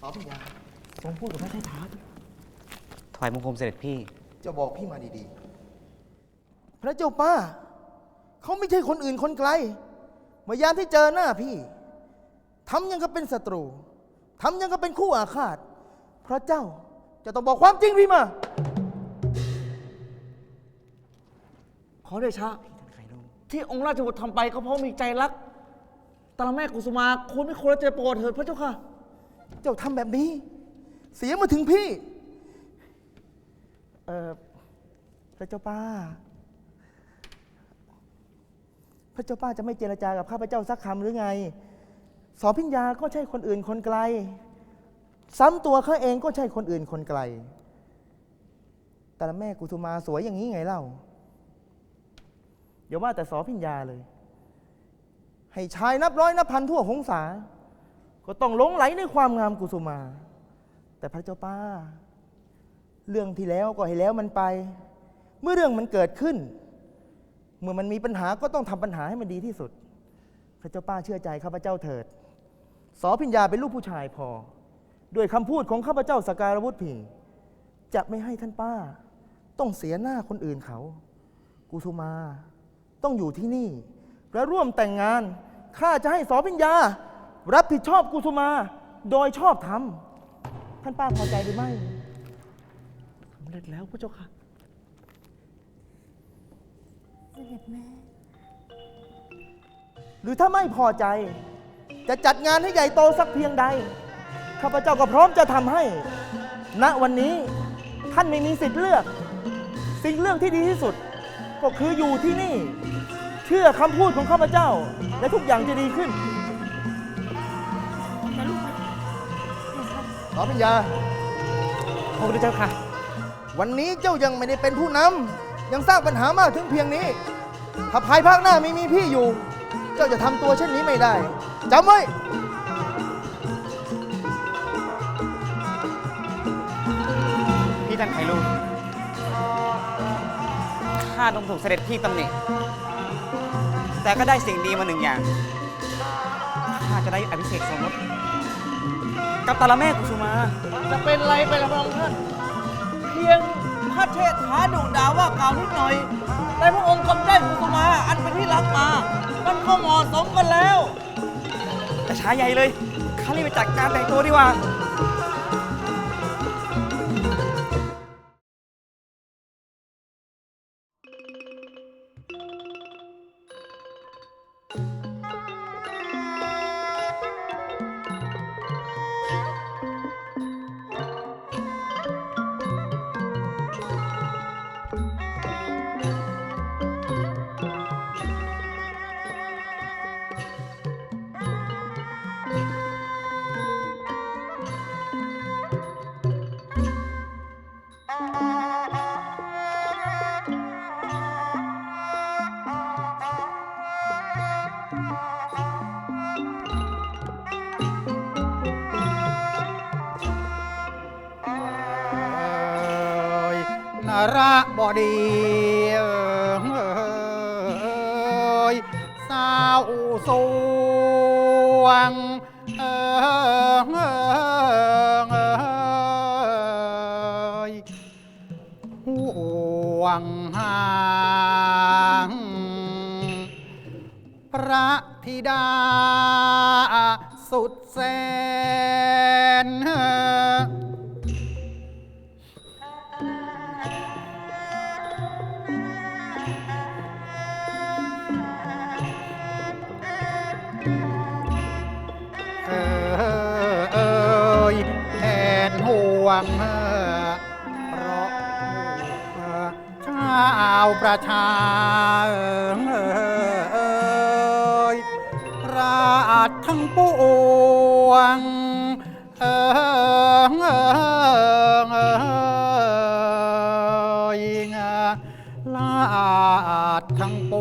สอพิญญาทรงพูดกับพระชายทัพถวายบังคมเสด็จพี่เจะบอกพี่มาดีๆ พระเจ้าป้า เขาไม่ใช่คนอื่นคนไกล เมื่อยามที่เจอหน้าพี่ทำยังกับเป็นศัตรูทำยังกับเป็นคู่อาฆาต พระเจ้าจะต้องบอกความจริงพี่มา ขอเดชะ ที่องค์ราชบุตรทำไปก็เพราะมีใจรักตาละแม่กุสุมา คุณไม่ควรจะโปรดเถิดพระเจ้าค่ะ เจ้าทำแบบนี้ เสียมาถึงพี่ เออพระเจ้าป้า พระเจ้าป้าจะไม่เจรจากับข้าพเจ้าสักคำหรือไง สอพิญญาก็ใช่คนอื่นคนไกล ซ้ำตัวข้าเองก็ใช่คนอื่นคนไกล แต่ละแม่กุสุมาสวยอย่างนี้ไงเล่าอย่าว่าแต่สอพิญญาเลย ให้ชายนับร้อยนับพันทั่วหงสา ก็ต้องหลงไหลในความงามกุสุมา แต่พระเจ้าป้า เรื่องที่แล้วก็ให้แล้วมันไป เมื่อเรื่องมันเกิดขึ้น เมื่อมันมีปัญหาก็ต้องทำปัญหาให้มันดีที่สุด พระเจ้าป้าเชื่อใจข้าพเจ้าเถิด สอพิญญาเป็นลูกผู้ชายพอ ด้วยคำพูดของข้าพเจ้าสการวุฒิพีจะไม่ให้ท่านป้า ต้องเสียหน้าคนอื่นเขา กุสุมา ต้องอยู่ที่นี่ และร่วมแต่งงานข้าจะให้สอพิญญา รับผิดชอบกุสุมา โดยชอบธรรมท่านป้าพอใจหรือไม่สำเร็จแล้วพระเจ้าค่ะ เสด็จแม่ หรือถ้าไม่พอใจ จะจัดงานให้ใหญ่โตสักเพียงใด ข้าพเจ้าก็พร้อมจะทำให้ ณวันนี้ท่านไม่มีสิทธิ์เลือก สิ่งเลือกที่ดีที่สุด ก็คืออยู่ที่นี่ เชื่อคำพูดของข้าพเจ้า และทุกอย่างจะดีขึ้น อพิญญาพระพุทธเจ้าค่ะ วันนี้เจ้ายังไม่ได้เป็นผู้นำยังสร้างปัญหามากถึงเพียงนี้ ถ้าภายภาคหน้าไม่มีพี่อยู่ เจ้าจะทำตัวเช่นนี้ไม่ได้จำไว้พี่ท่านไขลูข้าต้องถูกเสด็จพี่ตำหนิแต่ก็ได้สิ่งดีมาหนึ่งอย่างข้าจะได้อภิเษกสมรส กับตาละแม่กุสุมา จะเป็นไรไปละพระองค์ท่าน เพียงพระเทศถาดุด่าว่ากล่าวนิดหน่อย แต่พระองค์กำได้กุสุมา อันเป็นที่รักมา มันก็เหมาะสมกันแล้ว แต่ช้าใหญ่เลยข้ารีบไปจัดการแต่งตัวดีกว่า ดีเอยสาวสวงเอยห่วงหางพระธิดาสุดแสนาวประชาเอยราชทั้งปวงเออเออเอยลาชทั้งป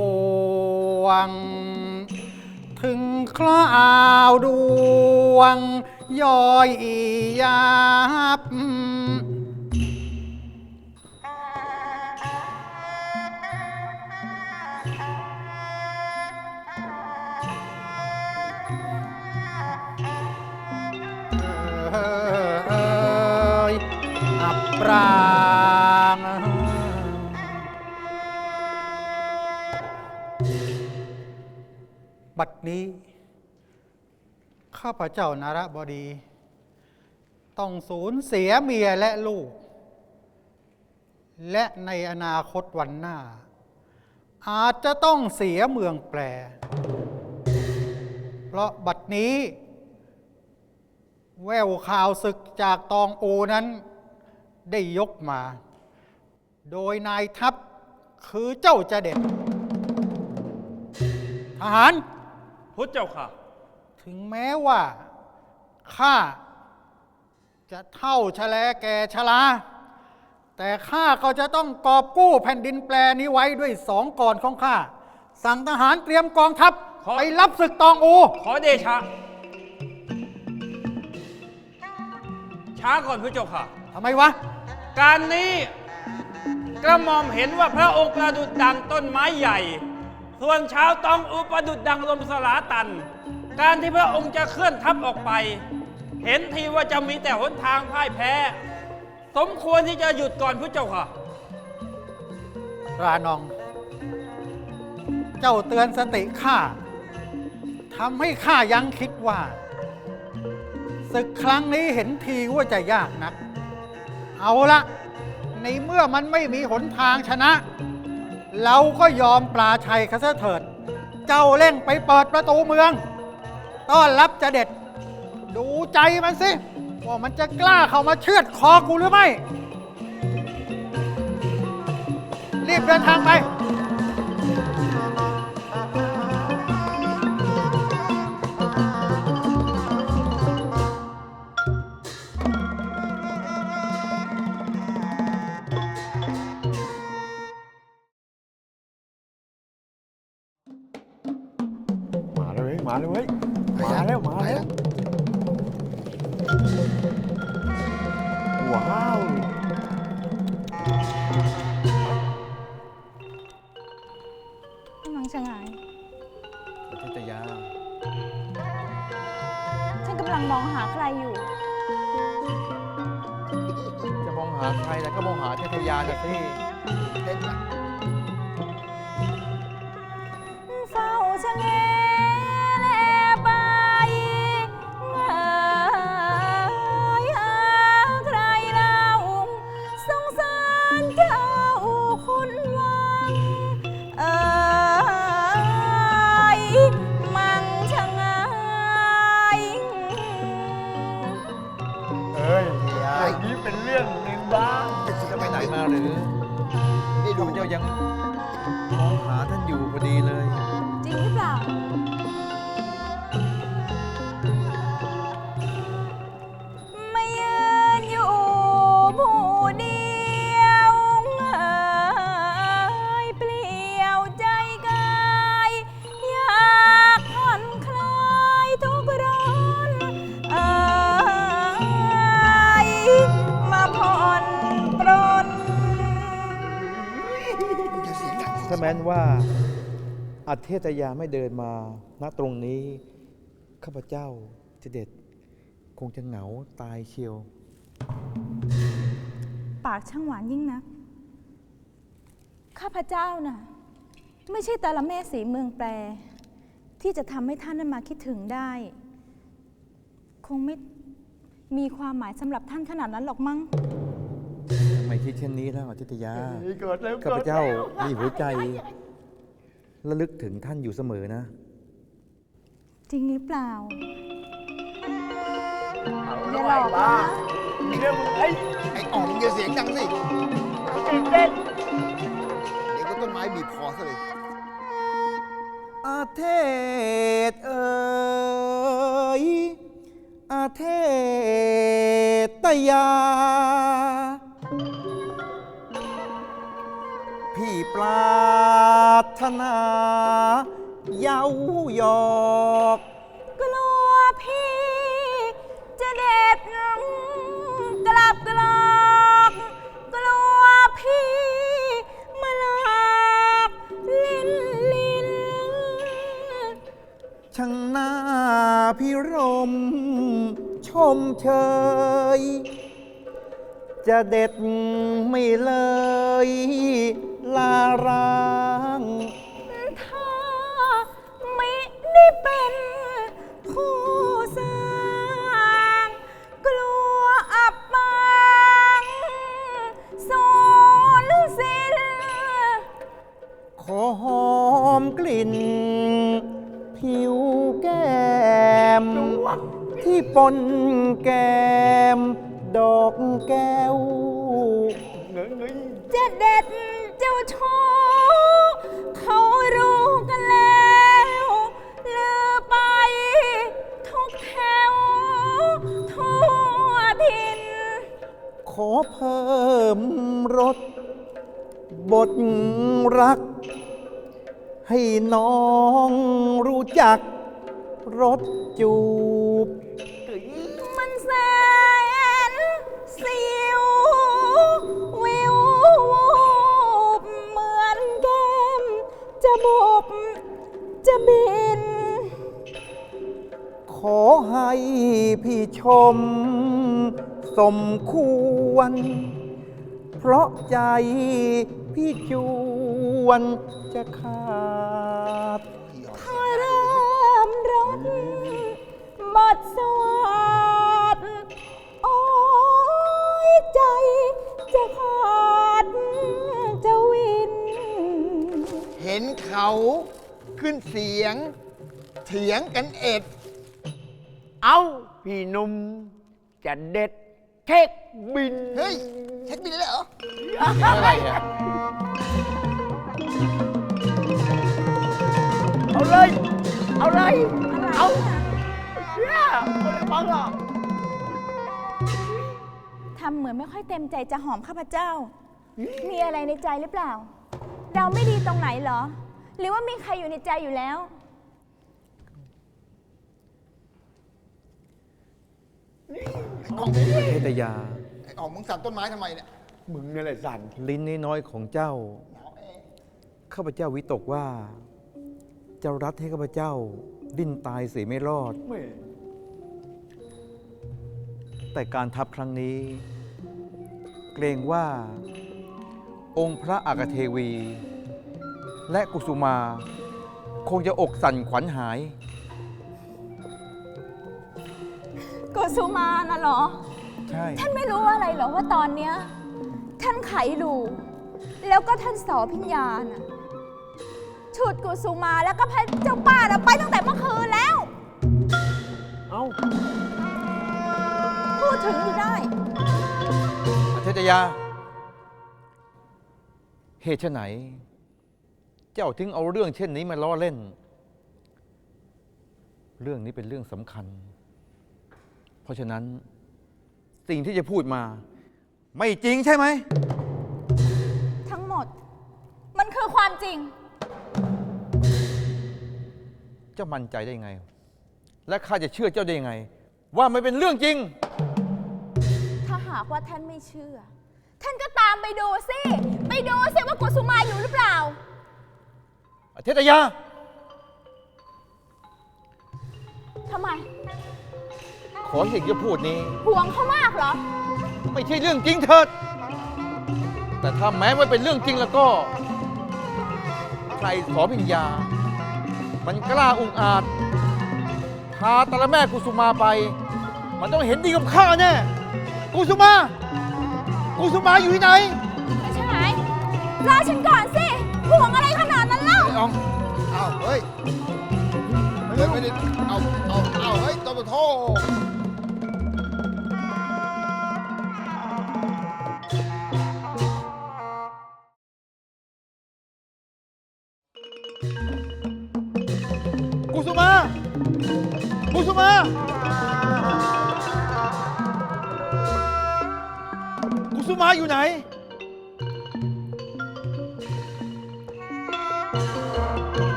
วง ถึงคราวดวง ย่อยยับ บัดนี้ ข้าพเจ้านารบดี ต้องสูญเสียเมียและลูก และในอนาคตวันหน้า อาจจะต้องเสียเมืองแปร เพราะบัดนี้ แววข่าวศึกจากตองโอนั้นได้ยกมา โดยนายทัพคือเจ้าจะเด็ดทหาร พุทธเจ้าค่ะ ถึงแม้ว่าข้าจะเท่าชะแลแก่ชราแต่ข้าก็จะต้องกอบกู้แผ่นดินแปลนี้ไว้ด้วยสองก่อนของข้า สั่งทหารเตรียมกองทัพขอ ไปรับศึกตองอู ขอเดชะ ช้าก่อนพระเจ้าค่ะ ทำไมวะ การนี้กระหม่อมเห็นว่าพระองค์ประดุจดังต้นไม้ใหญ่ ส่วนชาวตองอุปดุจดังลมสลาตัน การที่พระองค์จะเคลื่อนทัพออกไป เห็นทีว่าจะมีแต่หนทางพ่ายแพ้ สมควรที่จะหยุดก่อนพระเจ้าค่ะ รานอง เจ้าเตือนสติข้าทำให้ข้ายังคิดว่าศึกครั้งนี้เห็นทีว่าจะยากนัก เอาละในเมื่อมันไม่มีหนทางชนะ เราก็ยอมปลาชัยคาซะเถิด เจ้าเร่งไปเปิดประตูเมือง ต้อนรับจะเด็ด ดูใจมันสิ ว่ามันจะกล้าเข้ามาเชือดคอกูหรือไม่ รีบเดินทางไป หาเทพยาน่ะสิเดูเจ้ายังมองหาท่านอยู่พอดีเลย จริงหรือเปล่า ว่าอาเทตยาไม่เดินมาณตรงนี้ข้าพเจ้าจะเด็ดคงจะเหงาตายเชียว ปากช่างหวานยิ่งนัก ข้าพเจ้าน่ะ ไม่ใช่แต่ละแม่สีเมืองแปร ที่จะทำให้ท่านนั้นมาคิดถึงได้ คงไม่มีความหมายสำหรับท่านขนาดนั้นหรอกมั้ง คิดเช่นนี้แล้วอาทิตยาข้าพเจ้ามีหัวใจระลึกถึงท่านอยู่เสมอนะ จริงหรือเปล่าอย่าหลอกนะไอ้อ่องมึงอย่าเสียงดังสิเดี๋ยวก็ต้นไม้บีบคอซะเลยอาเทศเอ่ยอาเทตยา พี่ปรารถนาเย้ายอก กลัวพี่ จะเด็ดกลับกลอกกลัวพี่ มาหลอกลิ้นลิ้นช่างหน้าพิรม ชมเชย จะเด็ดไม่เลย ลาร้างถ้าไม่ได้เป็นผู้สร้าง กลัวอับปางสอนสิ้นขอหอมกลิ่น ผิวแก้ม ที่ปนแก้ม ดอกแก้ว ชู้เขารู้กันแล้วลือไป ทุกแถวทั่วถิ่นขอเพิ่มรสบทรัก ให้น้องรู้จักรสจู พี่ชม สมควร เพราะใจพี่จวนจะขาดถ้าเริ่มรถบทสวัสดโอ้ยใจจะขาดจะวิน เห็นเขาขึ้นเสียง เถียงกันเอ็ด เอาพี่หนุ่มจะเด็ดเค้กบิน เฮ้ยเช็คบินเลยเหรอ อะไรอะเอาเลย เอาเลย เอาเนี่ยคนละบังอะทำเหมือนไม่ค่อยเต็มใจจะหอมข้าพเจ้า มีอะไรในใจหรือเปล่า เราไม่ดีตรงไหนเหรอ หรือว่ามีใครอยู่ในใจอยู่แล้ว ของเทตยา ไอ้ออกมึงสั่นต้นไม้ทำไมเนี่ยมึงนี่แหละสั่นลิ้นน้อยๆของเจ้า ข้าพเจ้าวิตกว่าเจ้ารัดให้ข้าพเจ้า ดิ้นตายเสียไม่รอดแม่แต่การทับครั้งนี้ เกรงว่า องค์พระอากเทวี และกุสุมา คงจะอกสั่นขวัญหาย กุสุมาน่ะเหรอ ใช่ ท่านไม่รู้อะไรเหรอว่าตอนเนี้ยท่านไขลูแล้วก็ท่านสอพิญญาน่ะฉุดกุสุมาแล้วก็พาเจ้าป้าน่ะไปตั้งแต่เมื่อคืนแล้ว เอาพูดถึงอยู่ได้เทตยา เหตุไฉนเจ้าถึงเอาเรื่องเช่นนี้มาล้อเล่น เรื่องนี้เป็นเรื่องสำคัญเพ ราะฉะนั้นสิ่งที่จะพูดมา ไม่จริงใช่ไหม ทั้งหมด มันคือความจริง เจ้ามั่นใจได้ยังไง และข้าจะเชื่อเจ้าได้ยังไง ว่ามันเป็นเรื่องจริง ถ้าหากว่าท่านไม่เชื่อ ท่านก็ตามไปดูสิ ไปดูสิว่ากุสุมาอยู่หรือเปล่าเทตยาทำไม ขอสิ่งที่พูดนี้ ห่วงเขามากเหรอ ไม่ใช่เรื่องจริงเถิด แต่ถ้าแม้ว่าเป็นเรื่องจริงแล้วก็ ใครสอพิญญา มันกล้าอุกอาจ พาตาละแม่กุสุมาไป มันต้องเห็นดีกับข้าแน่ กุสุมา กุสุมาอยู่ที่ไหนไม่ใช่ไหมรอฉันก่อนสิ ห่วงอะไรขนาดนั้นเล่า ไอ้อองเอาเฮ้ย เฮ้ยไม่ได้เอา เอา เอา เฮ้ยตัวโทษ กุสุมา กุสุมา กุสุมาอยู่ไหน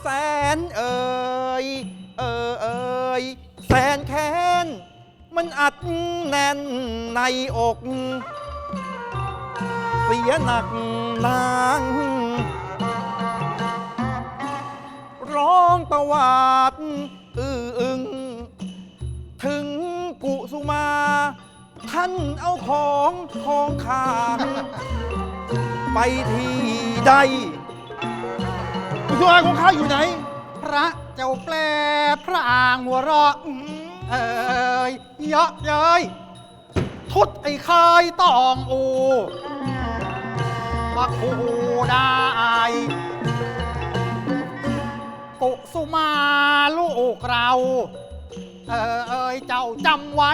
แสนเอ่ยเอ่ยเอ่ยแสนแค้น มันอัดแน่นในอก เสียหนักนาง องตวาดอื้ออึง ถึงกุสุมา ท่านเอาของของข้าไปที่ใดกุศลของข้าอยู่ไหน พระเจ้าแปลพระอ่างหัวเราะเอ้ยเยาะเย้ยทุดไอ้เคยตองอูมาคูไดุ้สุมาลูกเราเอ้ยเจ้าจำไว้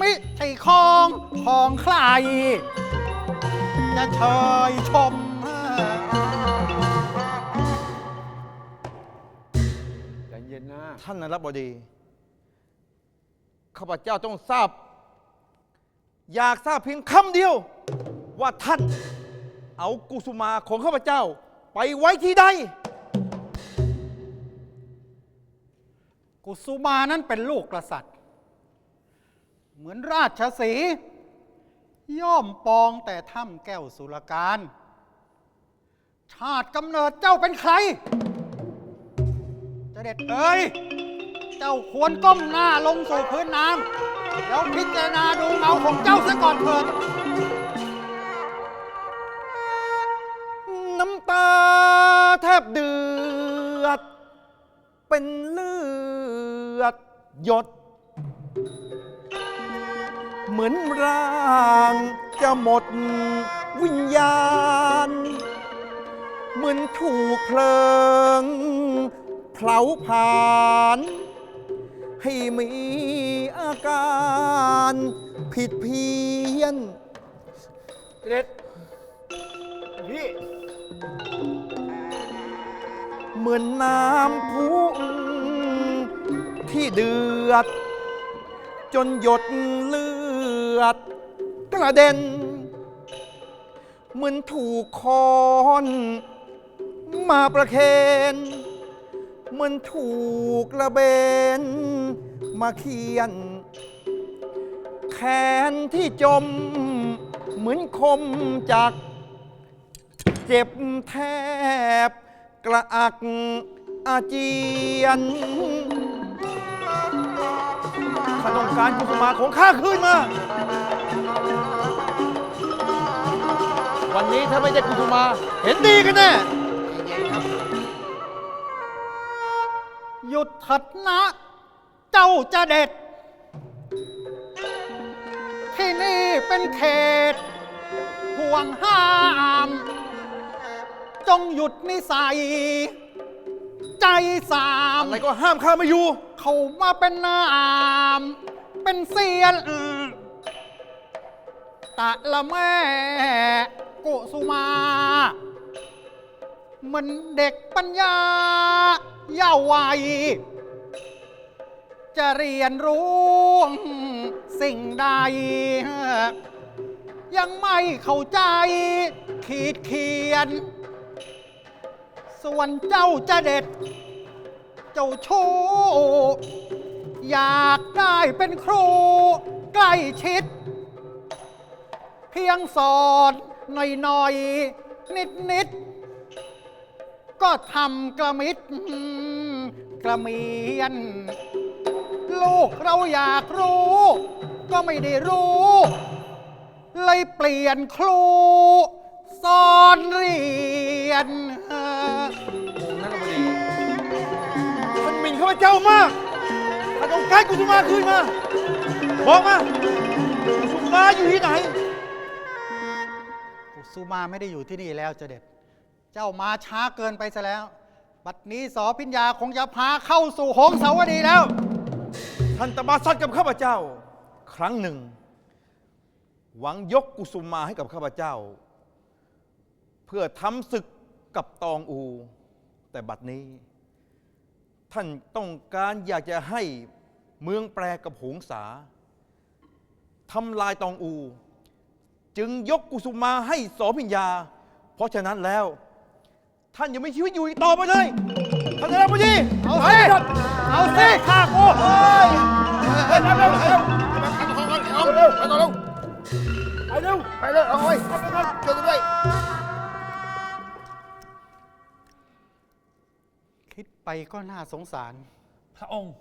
มิใช่ของของใคร จะเชยชม ใจเย็นนะท่านนรับดี ข้าพเจ้าต้องทราบ อยากทราบเพียงคำเดียว ว่าท่าน เอากุสุมาของข้าพเจ้า ไปไว้ที่ใด กุสุมานั้นเป็นลูกกษัตริย์ เหมือนราชสีย่อมปองแต่ถ้ำแก้วสุรการ ชาติกำเนิดเจ้าเป็นใครจะเด็ดเอ้ย เจ้าควรก้มหน้าลงสู่พื้นน้ำแล้วพิจารณาดูเงาของเจ้าซะก่อนเถิดน้ำตาแทบเดือด เป็นเลือด หยด เหมือนร่างจะหมดวิญญาณ เหมือนถูกเพลิงเผาผลาญให้มีอาการผิดเพี้ยน เด็ดพี่ เหมือนน้ำพุ ที่เดือด จนหยดเลือด กระเด็น เหมือนถูกคอนมาประเคนเหมือนถูกระเบน มาเคียน แขนที่จม เหมือนคมจาก เจ็บแทบ กระอักอาเจียน ข้าต้องการกุศมาของข้าคืนมา วันนี้ถ้าไม่ได้กุศมา เห็นดีกันแน่หยุดเถัดนะ เจ้าจะเด็ด ที่นี่เป็นเขต ห่วงห้าม จงหยุดนิสัย ใจสาม อะไรก็ห้ามข้าไม่อยู่ เขามาเป็นนามเป็นเซียนตะละแม่กุสุมา มันเด็กปัญญาเยาว์วัย จะเรียนรู้สิ่งใด ยังไม่เข้าใจขีดเขียน ส่วนเจ้าจะเด็ด เจ้าชู้อยากได้เป็นครูใกล้ชิด เพียงสอนหน่อยๆนิดๆก็ทำกระมิดกระเมียน ลูกเราอยากรู้ ก็ไม่ได้รู้ เลยเปลี่ยนครูสอนเรียน พเจ้ามากข้าต้องการกุสุมาคืนมา บอกมากุสุมาอยู่ที่ไหน กุสุมาไม่ได้อยู่ที่นี่แล้วเจเด็ด เจ้ามาช้าเกินไปซะแล้ว บัดนี้สอพิญญาคงจะพาเข้าสู่หงสาวดีแล้ว ท่านตบาสัตว์กับข้าพเจ้า ครั้งหนึ่ง หวังยกกุสุมาให้กับข้าพเจ้า เพื่อทำศึกกับตองอู แต่บัดนี้ ท่านต้องการอยากจะให้เมืองแปรกับหงสาทำลายตองอู จึงยกกุสุมาให้โสพิญญา เพราะฉะนั้นแล้ว ท่านยังไม่ชีวิตอยู่อีกต่อไปเลยท่านจะรับพอดีเอาสิเอาสิข้ากูไปเร็วเร็วเร็วเอาเร็วไปต่อเร็วไปเร็วไปเร็วเอาไว้ช่วยกันด้วย ก็น่าสงสาร พระองค์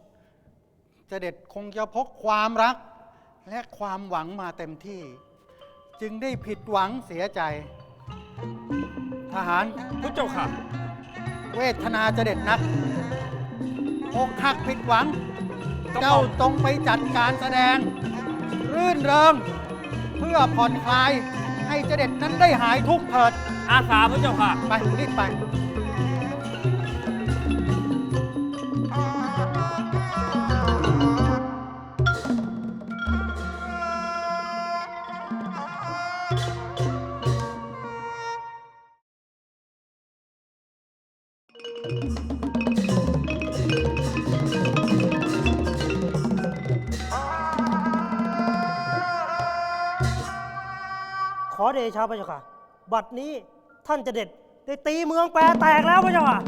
เจเด็ดคงจะพกความรัก และความหวังมาเต็มที่ จึงได้ผิดหวังเสียใจ ทหารพระเจ้าค่ะ เวทนาจะเด็ดนักอกหักผิดหวังกระหม่อมเจ้าตรงไปจัดการแสดง รื่นเริง เพื่อผ่อนคลายให้เจเด็ดนั้นได้หายทุกข์เถิด อาสาพระเจ้าค่ะ ไปรีบไป เดชะพระเจ้าค่ะ บัดนี้ท่านจะเด็ดได้ตีเมืองแปรแตกแล้วพระเจ้าค่ะ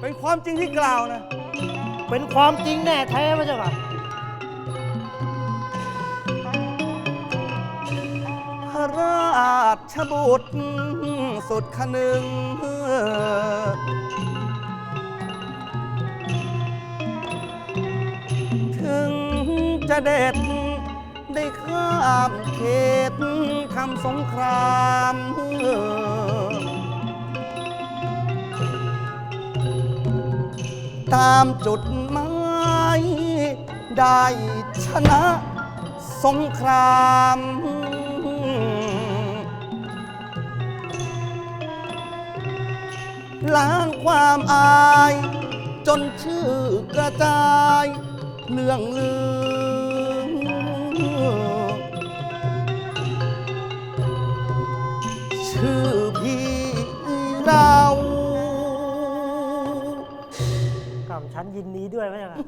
เป็นความจริงที่กล่าวนะ เป็นความจริงแน่แท้พระเจ้าค่ะ พระราชบุตรสุดขนึง ด็ดได้ข้ามเขตทำสงครามตามจุดหมายได้ชนะสงคราม ล้างความอาย จนชื่อกระจายเลื่องลือ ชื่อพี่เรากับฉันยินดีด้วยพระเจ้าค่ะ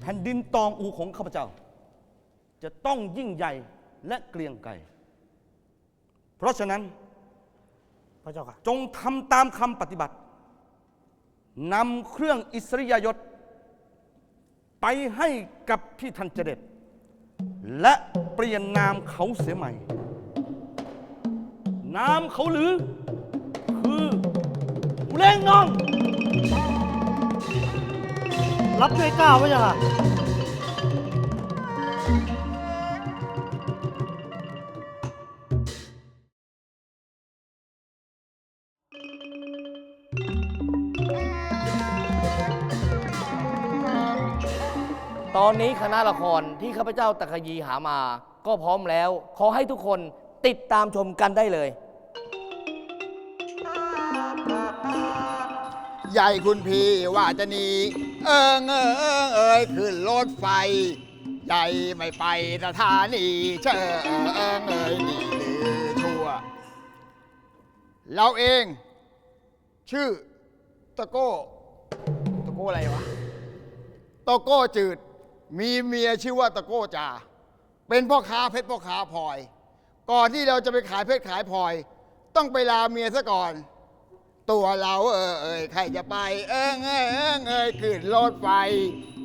แผ่นดินตองอูของข้าพเจ้า จะต้องยิ่งใหญ่และเกรียงไกรเพราะฉะนั้นพระเจ้าค่ะ จงทำตามคำปฏิบัตินำเครื่องอิสริยยศ ไปให้กับพี่ทันเจเด็ด และเปลี่ยนนามเขาเสียใหม่ นามเขาหรือ คือเล้งน้อง รับด้วยกล้าวพระเจ้าค่ะ ตอนนี้คณะละครที่ข้าพเจ้าตะคยีหามา ก็พร้อมแล้ว ขอให้ทุกคนติดตามชมกันได้เลย ใหญ่คุณพี่ว่าจะหนี เอิงเอิงเอิงเอยขึ้นรถไฟ ใหญ่ไม่ไปสถานีเชิงเอิงเอิงเอยหนีหรือชั่ว เราเอง ชื่อตะโก้ ตะโก้อะไรวะ ตะโก้จืด มีเมียชื่อว่าตะโก้จ่าเป็นพ่อค้าเพชรพ่อค้าพลอย ก่อนที่เราจะไปขายเพชรขายพลอย ต้องไปลาเมียซะก่อน ตัวเราเออเอยใครจะไป เอิงเอยเอิงเอยขึ้นรถไฟ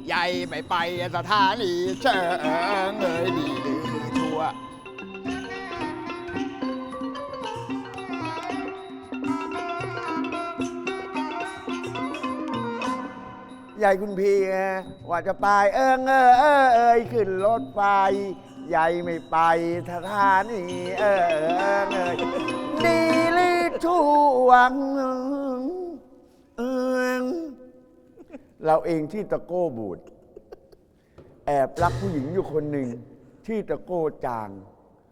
ใหญ่ไม่ไปสถานีเชิงเอิงเอยดีหรือชั่ว ใหญ่คุณพี่ไงว่าจะไปเอิงเออเออเอยขึ้นรถไฟใหญ่ไม่ไปสถานีเออเออเอยดีหรือช่วงเอิงเราเองที่ตะโก้บูดแอบรักผู้หญิงอยู่คนหนึ่งที่ตะโก้จาง